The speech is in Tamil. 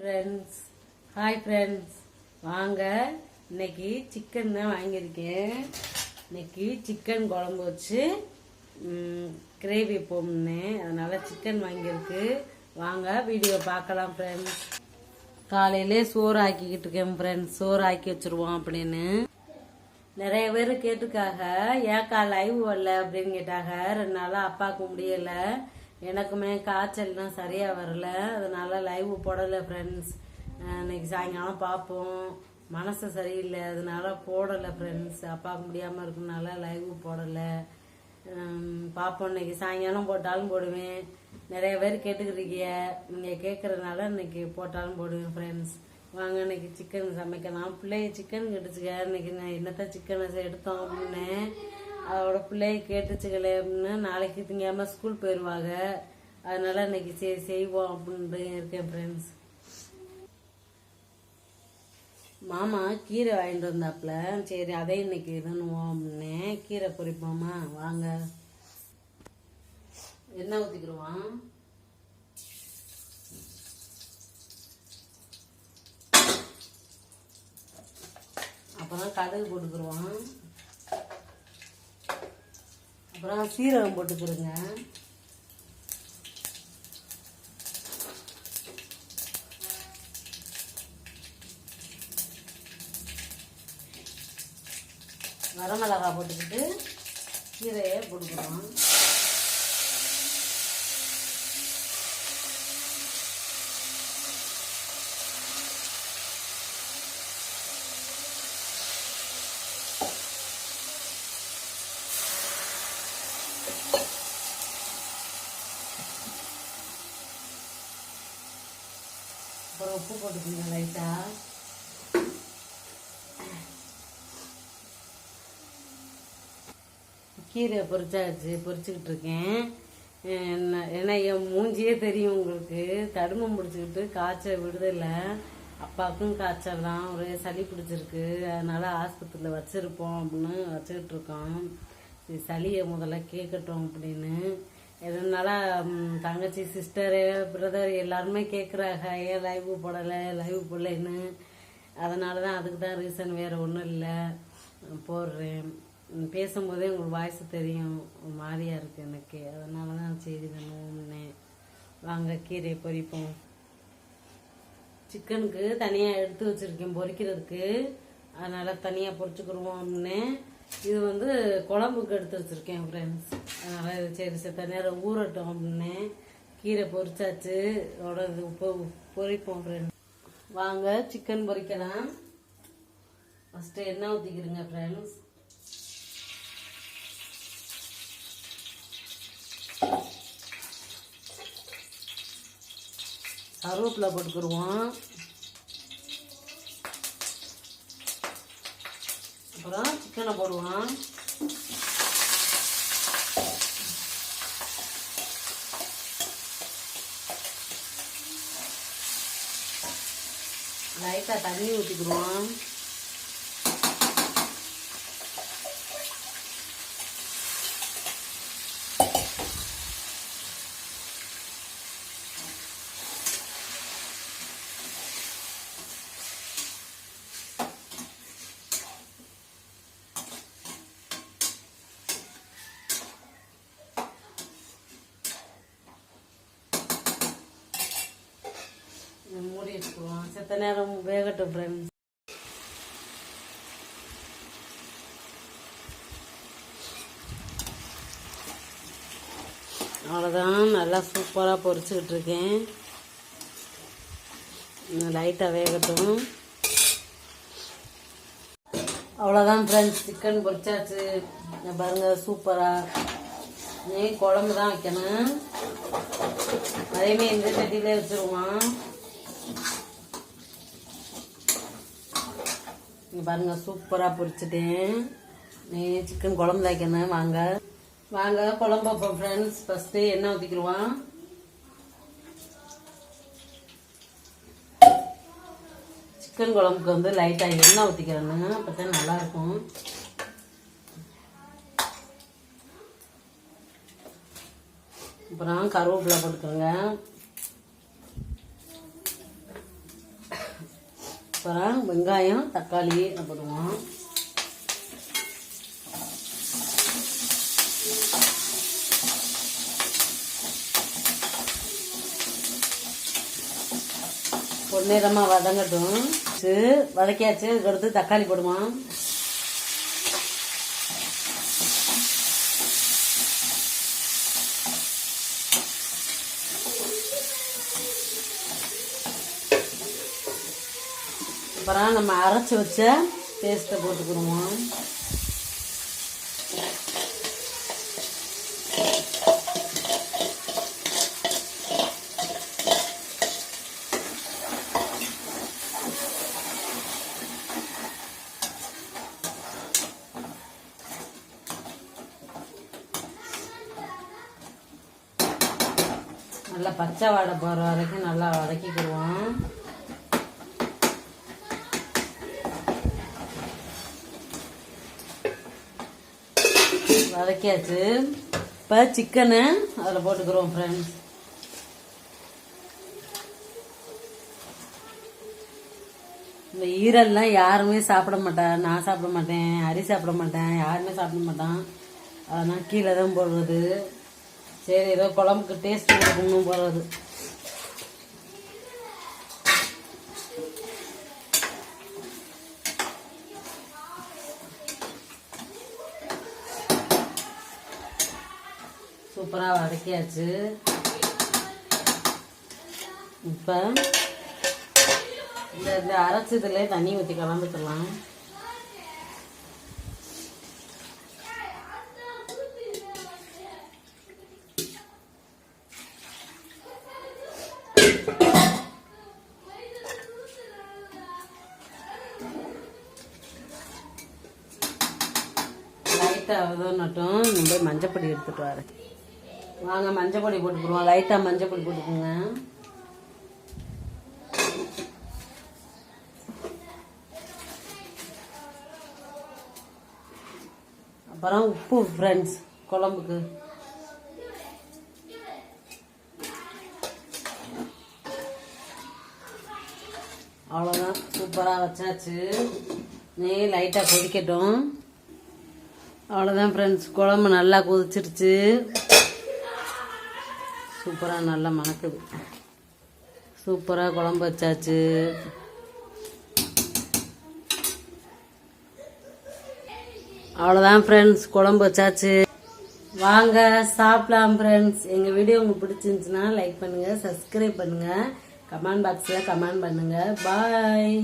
ஃப்ரெண்ட்ஸ் ஹாய் ஃப்ரெண்ட்ஸ் வாங்க. இன்னைக்கு சிக்கன் தான் வாங்கியிருக்கேன். இன்னைக்கு சிக்கன் குழம்பு வச்சு கிரேவி போம்னேன் அதனால் சிக்கன் வாங்கியிருக்கு. வாங்க வீடியோ பார்க்கலாம் ஃப்ரெண்ட்ஸ் காலையிலே சோறு ஆக்கிக்கிட்டு இருக்கேன் ஃப்ரெண்ட்ஸ் சோறு ஆக்கி வச்சிருவோம் அப்படின்னு. நிறைய பேர் கேட்டிருக்காங்க ஏக்கா லைவ் வரல அப்படின்னு கேட்டாங்க. ரெண்டு நாளாக அப்பாவுக்கு முடியல. எனக்குமே காய்ச்சல்லாம் சரியாக வரல. அதனால லைவ் போடலை ஃப்ரெண்ட்ஸ் இன்னைக்கு சாயங்காலம் பார்ப்போம். மனசு சரியில்லை. அதனால போடலை ஃப்ரெண்ட்ஸ் அப்பாவுக்கு முடியாமல் இருக்கனால லைவ் போடலை. பார்ப்போம். இன்னைக்கு சாயங்காலம் போட்டாலும் போடுவேன். நிறைய பேர் கேட்டுக்கிறீங்க நீங்கள் கேட்குறதுனால இன்னைக்கு போட்டாலும் போடுவேன் ஃப்ரெண்ட்ஸ் வாங்க இன்னைக்கு சிக்கன் சமைக்கலாம். பிள்ளைய சிக்கன் கேட்டுச்சுக்க இன்னைக்கு நான் என்னத்த சிக்கனை எடுத்தோம் அப்படின்னு அதோட பிள்ளைய கேட்டுச்சுக்கல அப்படின்னு நாளைக்கு திங்காம ஸ்கூல் போயிடுவாங்க அதனால இன்னைக்கு சரி செய்வோம் அப்படின்னு இருக்கேன் ஃப்ரெண்ட்ஸ் மாமா கீரை வாங்கிட்டு வந்தாப்புல. சரி அதை இன்னைக்கு இதுன்னுவோம் அப்படின்னே கீரை பொறிப்போமா வாங்க. எண்ணெய் ஊற்றிக்கிடுவான் அப்புறம் கடுகு போட்டுக்கிடுவான் அப்புறம் சீரகம் போட்டுக்கிறேங்க வரமிளகா போட்டுக்கிட்டு கீரையை போட்டுக்கிறோம் அப்புறம் உப்பு போட்டுக்கோங்க லைட்டாக கீரை பொறிச்சாச்சு பொறிச்சுக்கிட்டு இருக்கேன். என்ன- ஏன்னா என் மூஞ்சியே தெரியும் உங்களுக்கு. தடுமம் பிடிச்சிக்கிட்டு காய்ச்சல் விடுதலை அப்பாவுக்கும் காய்ச்சல் தான். ஒரே சளி பிடிச்சிருக்கு. அதனால் ஆஸ்பத்திரியில் வச்சுருப்போம் அப்படின்னு வச்சுக்கிட்டு இருக்கோம். சரி சளியை முதல்ல கேட்கட்டும் அப்படின்னு. இதனால தங்கச்சி சிஸ்டரு பிரதர் எல்லாருமே கேட்குறாங்க ஏன் லைவ் போடலை லைவ் போடலைன்னு. அதனால தான் அதுக்கு தான் ரீசன் வேறு ஒன்றும் இல்லை. போடுறேன். பேசும்போதே உங்களுக்கு வாய்ஸ் தெரியும். மாதிரியாக மாதிரியா எனக்கு. அதனால தான் செய்தி தானே வாங்க கீரை பொரிப்போம். சிக்கனுக்கு தனியாக எடுத்து வச்சுருக்கேன் பொரிக்கிறதுக்கு. அதனால் தனியாக பொரிச்சுக்கிடுவோம் அப்படின்னு இது வந்து குழம்புக்கு எடுத்து வச்சுருக்கேன் ஃப்ரெண்ட்ஸ் அதனால் இது சரி செத்த நேரம் ஊறட்டும் அப்படின்னு கீரை பொரிச்சாச்சு. அதோட இது உப்பு பொரிப்போம் ஃப்ரெண்ட்ஸ் வாங்க சிக்கன் பொரிக்கலாம். ஃபஸ்ட்டு எண்ணெய் ஊற்றிக்கிறேங்க ஃப்ரெண்ட்ஸ் கருவேப்பிலை போட்டுக்கிடுவோம். அப்புறம் சிக்கனை போடுவோம் லைட்டாக தண்ணி ஊற்றிக்கிடுவோம் இதை மூடி வச்சுக்குவோம். செத்த நேரம் வேகட்டும் ஃப்ரெண்ட்ஸ் அவ்வளோதான் நல்லா சூப்பராக பொரிச்சுக்கிட்டு இருக்கேன். லைட்டாக வேகட்டும். அவ்வளோதான் ஃப்ரெண்ட்ஸ் சிக்கன் பொரிச்சாச்சு. இங்க பாருங்க சூப்பராக நீ குழம்பு தான் வைக்கணும்? அதேமாரி இந்த சட்டியிலே வச்சுருவான் இங்க பாருங்க சூப்பராக பொரிச்சிட்டேன். நீ சிக்கன் குழம்பு வைக்கணும் வாங்க. வாங்க குழம்பு வைப்போம் ஃப்ரெண்ட்ஸ் ஃபஸ்ட்டு எண்ணெய் ஊற்றிக்கிடுவோம் சிக்கன் குழம்புக்கு வந்து லைட்டாக எண்ணெய் ஊற்றிக்கிறேன்னு அப்போ தான் நல்லாயிருக்கும். அப்புறம் கருவேப்பிலை போட்டுக்கோங்க அப்புறம் வெங்காயம் தக்காளி போடுவோம். பொன்னிறமாக வதங்கட்டும். வதக்கியாச்சு அதுக்கடுத்து தக்காளி போடுவோம். அப்புறம் நம்ம அரைச்சி வச்ச பேஸ்ட்டை போட்டுக்கிடுவோம். நல்லா பச்சை வாடை போகிற வரைக்கும் நல்லா வதக்கிக்கிடுவோம். வதக்கியாச்சு இப்போ சிக்கனு அதில் போட்டுக்கிறோம் ஃப்ரெண்ட்ஸ் இந்த ஈரல்லாம் யாருமே சாப்பிட மாட்டேன் நான் சாப்பிட மாட்டேன் அரி சாப்பிட மாட்டேன் யாருமே சாப்பிட மாட்டான். அதெல்லாம் கீழே தான் போடுறது. சரி ஏதோ குழம்புக்கு டேஸ்ட் கொடுக்கணும் போடுறது சூப்பராக வதக்கியாச்சு. இப்போ இந்த இந்த அரைச்சதுல தண்ணி ஊற்றி கலந்துக்கலாம். லைட்டாக வதங்கட்டும் நம்ம போய் மஞ்சப்பொடி எடுத்துகிட்டு வரேன். வாங்க மஞ்சள் மஞ்சப்பொடி போட்டுக்குருவோம் லைட்டாக மஞ்சப்பொடி போட்டுக்கோங்க அப்புறம் உப்பு ஃப்ரெண்ட்ஸ் குழம்புக்கு. அவ்வளோதான் சூப்பராக வச்சாச்சு. நெய் லைட்டாக கொதிக்கட்டும். அவ்வளோதான் ஃப்ரெண்ட்ஸ் குழம்பு நல்லா கொதிச்சிருச்சு. சூப்பராக நல்லா மணக்குது சூப்பராக குழம்பு வச்சாச்சு. அவ்வளோதான் ஃப்ரெண்ட்ஸ் குழம்பு வச்சாச்சு. வாங்க சாப்பிடலாம் ஃப்ரெண்ட்ஸ் எங்கள் வீடியோ உங்களுக்கு பிடிச்சிருந்துச்சுன்னா லைக் பண்ணுங்கள் சப்ஸ்கிரைப் பண்ணுங்கள் கமெண்ட் பாக்ஸில் கமெண்ட் பண்ணுங்கள் பாய்